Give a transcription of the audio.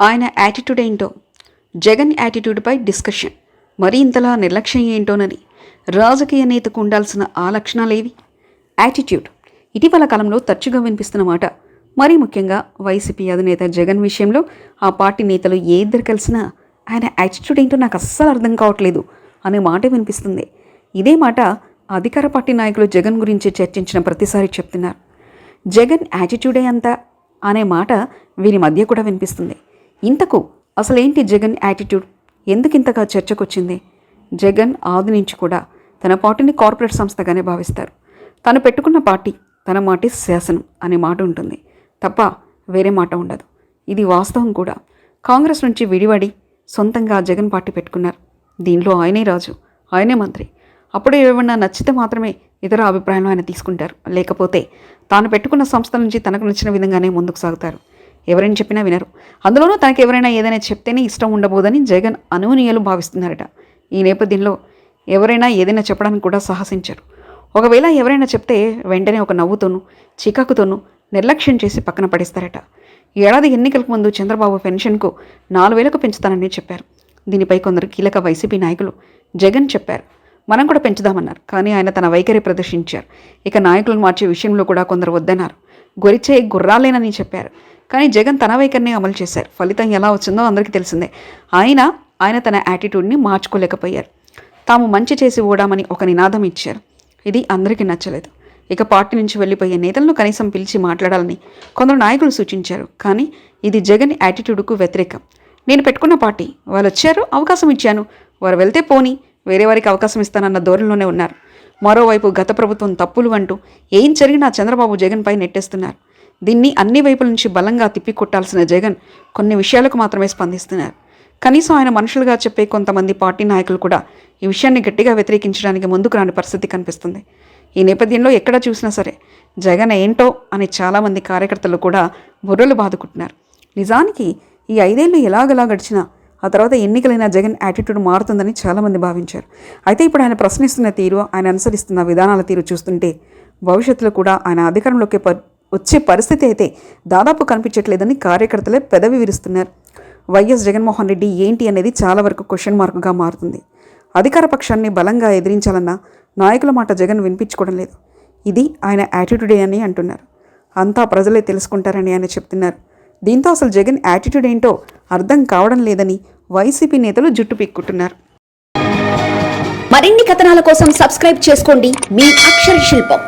ఆయన యాటిట్యూడ్ ఏంటో? జగన్ యాటిట్యూడ్పై డిస్కషన్ మరి ఇంతలా నిర్లక్ష్యం ఏంటోనని? రాజకీయ నేతకు ఉండాల్సిన ఆ లక్షణాలేవి? యాటిట్యూడ్ ఇటీవల కాలంలో తరచుగా వినిపిస్తున్న మాట. మరీ ముఖ్యంగా వైసీపీ అధినేత జగన్ విషయంలో ఆ పార్టీ నేతలు ఏ ఇద్దరు కలిసినా ఆయన యాటిట్యూడ్ ఏంటో నాకు అస్సలు అర్థం కావట్లేదు అనే మాట వినిపిస్తుంది. ఇదే మాట అధికార పార్టీ నాయకులు జగన్ గురించి చర్చించిన ప్రతిసారి చెప్తున్నారు. జగన్ యాటిట్యూడే అంతా? అనే మాట వీరి మధ్య కూడా వినిపిస్తుంది. ఇంతకు అసలేంటి జగన్ యాటిట్యూడ్ ఎందుకింతగా చర్చకొచ్చింది? జగన్ ఆది నుంచి కూడా తన పార్టీని కార్పొరేట్ సంస్థగానే భావిస్తారు. తను పెట్టుకున్న పార్టీ తన మాటి శాసనం అనే మాట ఉంటుంది. తప్ప వేరే మాట ఉండదు. ఇది వాస్తవం కూడా. కాంగ్రెస్ నుంచి విడివడి సొంతంగా జగన్ పార్టీ పెట్టుకున్నారు. దీనిలో ఆయనే రాజు ఆయనే మంత్రి. అప్పుడు ఏమన్నా నచ్చితే మాత్రమే ఇతర అభిప్రాయం ఆయన తీసుకుంటారు. లేకపోతే తాను పెట్టుకున్న సంస్థ నుంచి తనకు నచ్చిన విధంగానే ముందుకు సాగుతారు. ఎవరైనా చెప్పినా వినరు. అందులోనూ తనకు ఎవరైనా ఏదైనా చెప్తేనే ఇష్టం ఉండబోదని జగన్ అనూనీయులు భావిస్తున్నారట. ఈ నేపథ్యంలో ఎవరైనా ఏదైనా చెప్పడానికి కూడా సాహసించరు. ఒకవేళ ఎవరైనా చెప్తే వెంటనే ఒక నవ్వుతోనూ చికాకుతోనూ నిర్లక్ష్యం చేసి పక్కన పడేస్తారట. ఏడాది ఎన్నికలకు ముందు చంద్రబాబు పెన్షన్కు నాలుగు వేలకు పెంచుతానని చెప్పారు. దీనిపై కొందరు కీలక వైసీపీ నాయకులు జగన్ చెప్పారు. మనం కూడా పెంచుదామన్నారు కానీ ఆయన తన వైఖరి ప్రదర్శించారు. ఇక నాయకులను మార్చే విషయంలో కూడా కొందరు వద్దన్నారు. గొరిచే గుర్రాలేనని చెప్పారు. కానీ జగన్ తన వైఖరిని అమలు చేశారు. ఫలితం ఎలా వచ్చిందో అందరికీ తెలిసిందే. ఆయన ఆయన తన యాటిట్యూడ్ని మార్చుకోలేకపోయారు. తాము మంచి చేసి ఓడామని ఒక నినాదం ఇచ్చారు. ఇది అందరికీ నచ్చలేదు. ఇక పార్టీ నుంచి వెళ్ళిపోయే నేతలను కనీసం పిలిచి మాట్లాడాలని కొందరు నాయకులు సూచించారు. కానీ ఇది జగన్ యాటిట్యూడ్కు వ్యతిరేకం. నేను పెట్టుకున్న పార్టీ. వాళ్ళు వచ్చారు అవకాశం ఇచ్చాను. వారు వెళ్తే పోని వేరే వారికి అవకాశం ఇస్తానన్న ధోరణిలోనే ఉన్నారు. మరోవైపు గత ప్రభుత్వం తప్పులు అంటూ ఏం జరిగినా చంద్రబాబు జగన్పై నెట్టేస్తున్నారు. దీన్ని అన్ని వైపుల నుంచి బలంగా తిప్పికొట్టాల్సిన జగన్ కొన్ని విషయాలకు మాత్రమే స్పందిస్తున్నారు. కనీసం ఆయన మనుషులుగా చెప్పే కొంతమంది పార్టీ నాయకులు కూడా ఈ విషయాన్ని గట్టిగా వ్యతిరేకించడానికి ముందుకు రాని పరిస్థితి కనిపిస్తుంది. ఈ నేపథ్యంలో ఎక్కడ చూసినా సరే జగన్ ఏంటో అని చాలామంది కార్యకర్తలు కూడా బుర్రలు బాదుకుంటున్నారు. నిజానికి ఈ ఐదేళ్ళు ఎలాగలా గడిచినా ఆ తర్వాత ఎన్నికలైన జగన్ యాటిట్యూడ్ మారుతుందని చాలామంది భావించారు. అయితే ఇప్పుడు ఆయన ప్రశ్నిస్తున్న తీరు ఆయన అనుసరిస్తున్న విధానాల తీరు చూస్తుంటే భవిష్యత్తులో కూడా ఆయన అధికారంలోకి ప- వచ్చే పరిస్థితి అయితే దాదాపు కనిపించట్లేదని కార్యకర్తలే పెదవి విరుస్తున్నారు. వైఎస్ జగన్మోహన్ రెడ్డి ఏంటి అనేది చాలా వరకు క్వశ్చన్ మార్కుగా మారుతుంది. అధికార పక్షాన్ని బలంగా ఎదిరించాలన్న నాయకుల మాట జగన్ వినిపించుకోవడం లేదు. ఇది ఆయన యాటిట్యూడే అని అంటున్నారు. అంతా ప్రజలే తెలుసుకుంటారని ఆయన చెప్తున్నారు. దీంతో అసలు జగన్ యాటిట్యూడ్ ఏంటో అర్థం కావడం లేదని వైసీపీ నేతలు జుట్టు పీక్కుంటున్నారు. మరిన్ని కథనాల కోసం సబ్స్క్రైబ్ చేసుకోండి మీ అక్షర శిల్పం.